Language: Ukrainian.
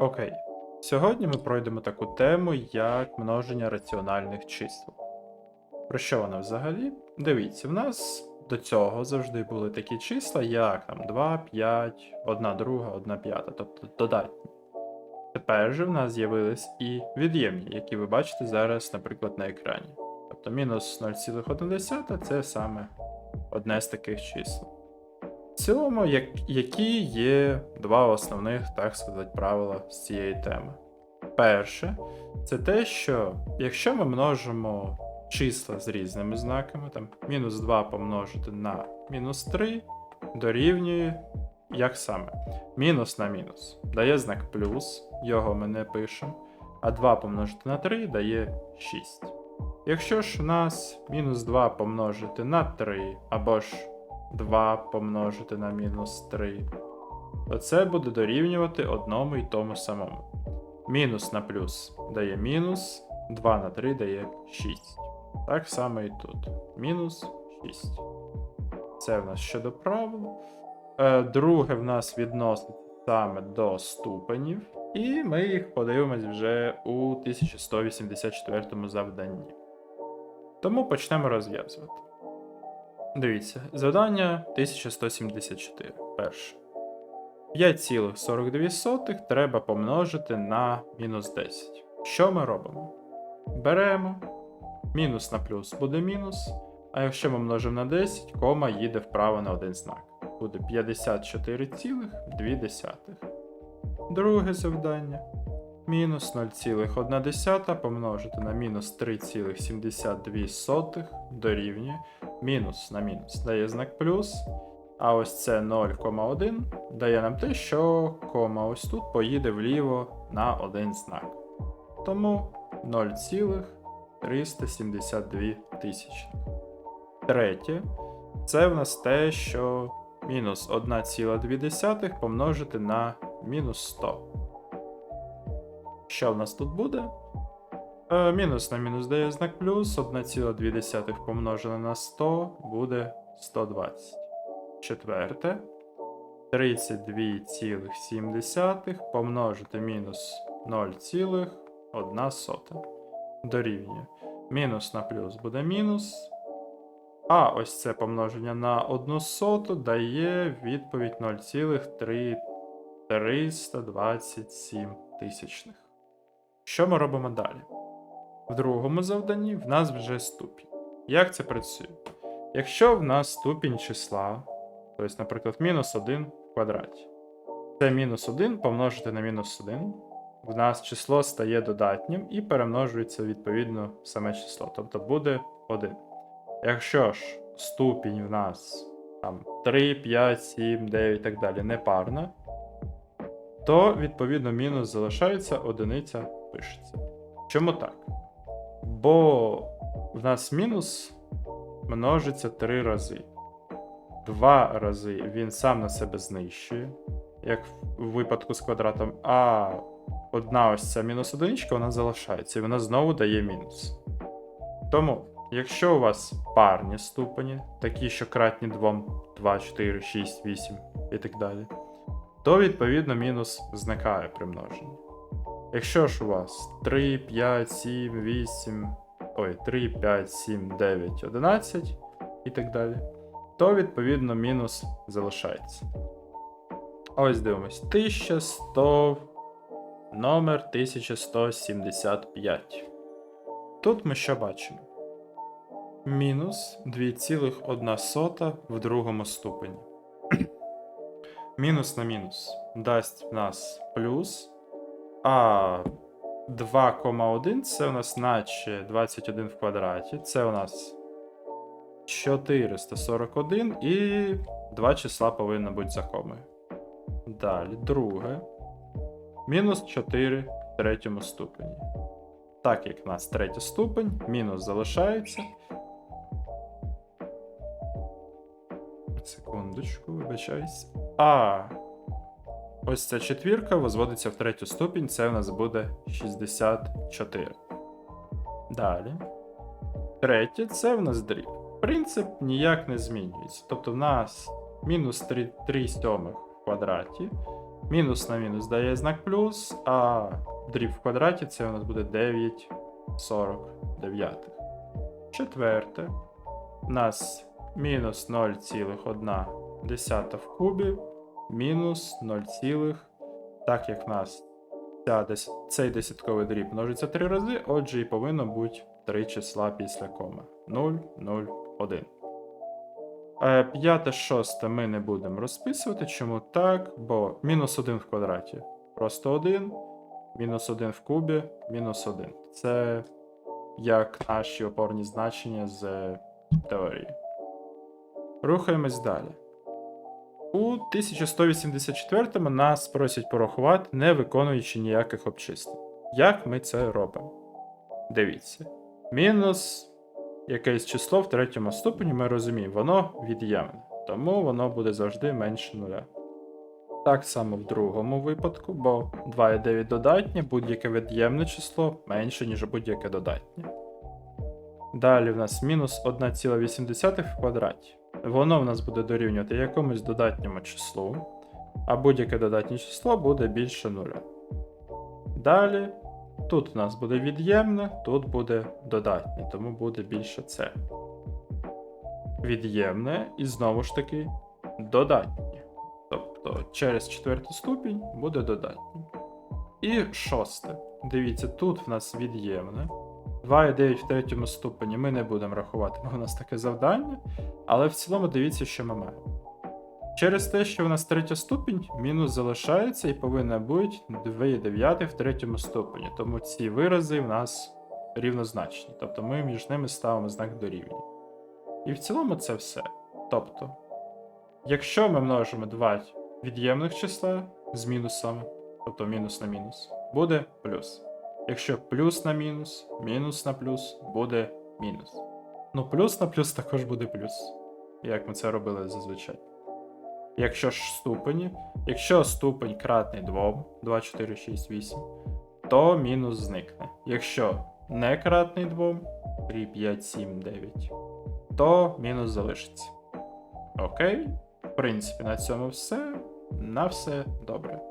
Окей. Сьогодні ми пройдемо таку тему, як множення раціональних чисел. Про що вона взагалі? Дивіться, в нас до цього завжди були такі числа, як там 2, 5, 1 друга, 1 п'ята, тобто додатні. Тепер же в нас з'явились і від'ємні, які ви бачите зараз, наприклад, на екрані. Тобто мінус 0,1 це саме одне з таких чисел. Цілому, як, які є два основних, так сказати, правила з цієї теми. Перше, це те, що якщо ми множимо числа з різними знаками, там мінус 2 помножити на мінус 3 дорівнює як саме? Мінус на мінус дає знак плюс, його ми не пишемо, а 2 помножити на 3 дає 6. Якщо ж у нас мінус 2 помножити на 3, або ж 2 помножити на мінус 3, то це буде дорівнювати одному і тому самому. Мінус на плюс дає мінус, 2 на 3 дає 6. Так само і тут. Мінус 6. Це в нас щодо правил. Е, Друге в нас відносить саме до ступенів, і ми їх подивимось вже у 1184 завданні. Тому почнемо розв'язувати. Дивіться, завдання 1174. Перше. 5,42 треба помножити на мінус 10. Що ми робимо? Беремо. Мінус на плюс буде мінус. А якщо ми множимо на 10, кома їде вправо на один знак. Буде 54,2. Друге завдання. Мінус 0,1 помножити на мінус 3,72 дорівнює мінус на мінус дає знак плюс. А ось це 0,1 дає нам те, що кома ось тут поїде вліво на один знак. Тому 0,372 тисячі. Третє, це в нас те, що мінус 1,2 помножити на мінус 100. Що в нас тут буде? Е, мінус на мінус дає знак плюс, 1,2 помножене на 100 буде 120. Четверте. 32,7 помножити мінус 0,1 дорівнює. Мінус на плюс буде мінус. А ось це помноження на 1 соту дає відповідь 0,327 тисячних. Що ми робимо далі? В другому завданні в нас вже ступінь. Як це працює? Якщо в нас ступінь числа, тобто, наприклад, мінус 1 в квадраті, це мінус 1 помножити на мінус 1, в нас число стає додатнім і перемножується відповідно саме число, тобто буде 1. Якщо ж ступінь в нас там 3, 5, 7, 9 і так далі непарна, то відповідно мінус залишається, одиниця пишеться. Чому так? Бо в нас мінус множиться 3 рази. Два рази він сам на себе знищує, як в випадку з квадратом, а одна ось ця мінус одиничка, вона залишається, і вона знову дає мінус. Тому, якщо у вас парні ступені, такі, що кратні 2, 2, 4, 6, 8 і так далі, то відповідно мінус зникає при множенні. Якщо ж у вас 3, 5, 7, 8, ой, 3, 5, 7, 9, 11 і так далі, то відповідно мінус залишається. Ось дивимось. 1100, номер 1175. Тут ми що бачимо? Мінус 2,1 в другому ступені. мінус на мінус дасть в нас плюс. А 2,1 це у нас наче 21 в квадраті. Це у нас 441 і два числа повинно бути за комою. Далі, друге. Мінус 4 в третьому ступені. Так як в нас третій ступень, мінус залишається. Секундочку, вибачаюсь. А. Ось ця четвірка возводиться в третю ступінь, це у нас буде 64. Далі. Третє це в нас дріб. Принцип ніяк не змінюється. Тобто в нас мінус 3, 3 сьомих в квадраті Мінус на мінус дає знак плюс, а дріб в квадраті це у нас буде 9 49. Четверте. У нас мінус 0,1 в кубі, мінус 0, так як в нас ця, цей десятковий дріб множиться 3 рази, отже і повинно бути 3 числа після коми. 0, 0, 1. Е, П'яте, шосте ми не будемо розписувати. Чому так? Бо мінус 1 в квадраті. Просто 1, мінус 1 в кубі, мінус 1. Це як наші опорні значення з теорії. Рухаємось далі. У 1184 нас просять порахувати, не виконуючи ніяких обчислень. Як ми це робимо? Дивіться. Мінус якесь число в третьому ступені, ми розуміємо, воно від'ємне, тому воно буде завжди менше нуля. Так само в другому випадку, бо 2,9 додатнє, будь-яке від'ємне число менше, ніж будь-яке додатнє. Далі в нас мінус 1,8 в квадраті. Воно в нас буде дорівнювати якомусь додатньому числу, а будь-яке додатнє число буде більше нуля. Далі тут у нас буде від'ємне, тут буде додатнє, тому буде більше це. Від'ємне і знову ж таки додатнє. Тобто через четвертий ступінь буде додатнє. І шосте. Дивіться, тут в нас від'ємне. 2,9 в третьому ступені ми не будемо рахувати, бо у нас таке завдання. Але в цілому дивіться, що ми маємо. Через те, що у нас третя ступінь, мінус залишається і повинна бути 2,9 в третьому ступені. Тому ці вирази в нас рівнозначні. Тобто ми між ними ставимо знак дорівнює. І в цілому це все. Тобто, якщо ми множимо два від'ємних числа з мінусами, тобто мінус на мінус, буде плюс. Якщо плюс на мінус, мінус на плюс, буде мінус. Ну, плюс на плюс також буде плюс. Як ми це робили зазвичай. Якщо ж ступені, якщо ступень кратний 2, 2, 4, 6, 8, то мінус зникне. Якщо не кратний 2, 3, 5, 7, 9, то мінус залишиться. Окей? В принципі, на цьому все. На все добре.